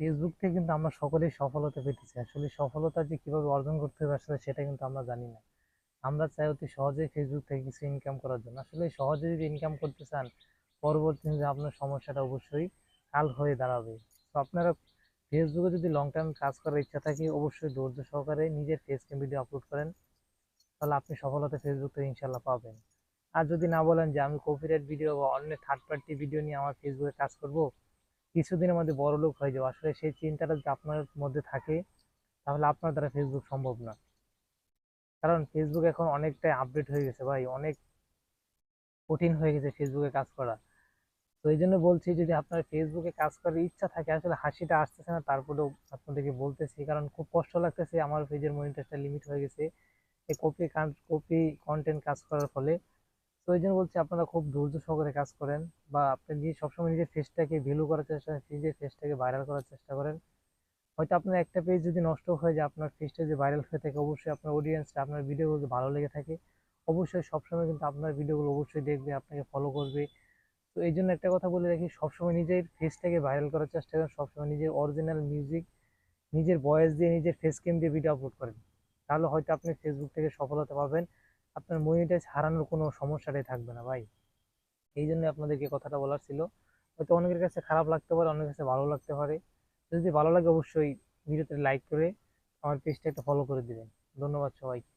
Facebook থেকে কিন্তু আমরা সকলেই সফলতা পেতেছি। আসলে সফলতা যে কীভাবে অর্জন করতে হবে আসলে সেটা কিন্তু আমরা জানি না। আমরা চাই অতি সহজেই ফেসবুক থেকে কিছু ইনকাম করার জন্য। আসলে সহজে যদি ইনকাম করতে চান, পরবর্তী দিনে আপনার সমস্যাটা অবশ্যই কাল হয়ে দাঁড়াবে। তো আপনারা ফেসবুকে যদি লং টার্ম কাজ করার ইচ্ছা থাকে, অবশ্যই ধৈর্য সহকারে নিজের ফেসকে ভিডিও আপলোড করেন। তাহলে আপনি সফলতা ফেসবুক থেকে ইনশাল্লাহ পাবেন। আর যদি না বলেন যে আমি কপিরাইট ভিডিও বা অন্য থার্ড পার্টি ভিডিও নিয়ে আমার ফেসবুকে কাজ করব কিছুদিনের মধ্যে বড় লোক হয়ে যাব আসলে সেই চিন্তাটা যদি আপনার মধ্যে থাকে, তাহলে আপনার দ্বারা ফেসবুক সম্ভব না। কারণ ফেসবুক এখন অনেকটাই আপডেট হয়ে গেছে ভাই, অনেক কঠিন হয়ে গেছে ফেসবুকে কাজ করা। তো এই জন্য বলছি, যদি আপনার ফেসবুকে কাজ করার ইচ্ছা থাকে, আসলে হাসিটা আসতেছে না, তারপরেও আপনাদেরকে বলতেছি, কারণ খুব কষ্ট লাগতেছে। আমার পেজের মনিটাইজটা লিমিট হয়ে গেছে। এই কপি কপি কন্টেন্ট কাজ করার ফলে তো এই জন্য বলছি আপনারা খুব ধৈর্য সহকারে কাজ করেন বা আপনি নিজে সবসময় নিজের ফেসটাকে ভ্যালু করার চেষ্টা করেন, নিজের ফেসটাকে ভাইরাল করার চেষ্টা করেন। হয়তো আপনার একটা পেজ যদি নষ্ট হয়ে যায়, আপনার ফেসটা যদি ভাইরাল হয়ে থাকে, অবশ্যই আপনার অডিয়েন্সটা আপনার ভিডিওগুলো ভালো লেগে থাকে, অবশ্যই সবসময় কিন্তু আপনার ভিডিওগুলো অবশ্যই দেখবে, আপনাকে ফলো করবে। তো এই জন্য একটা কথা বলে রাখি, সবসময় নিজের ফেসটাকে ভাইরাল করার চেষ্টা করেন, সবসময় নিজের অরিজিনাল মিউজিক নিজের ভয়েস দিয়ে নিজের ফেস ক্যাম দিয়ে ভিডিও আপলোড করেন। তাহলে হয়তো আপনি ফেসবুক থেকে সফলতা পাবেন। আপনার মনিটাইজ হারানোর কোনো সমস্যাটাই থাকবে না ভাই। এই জন্য আপনাদেরকে কথাটা বলার ছিল। হয়তো অনেকের কাছে খারাপ লাগতে পারে, অনেকের কাছে ভালো লাগতে পারে। যদি ভালো লাগে অবশ্যই ভিডিওতে লাইক করে আমার পেজটা একটা ফলো করে দিবেন। ধন্যবাদ সবাইকে।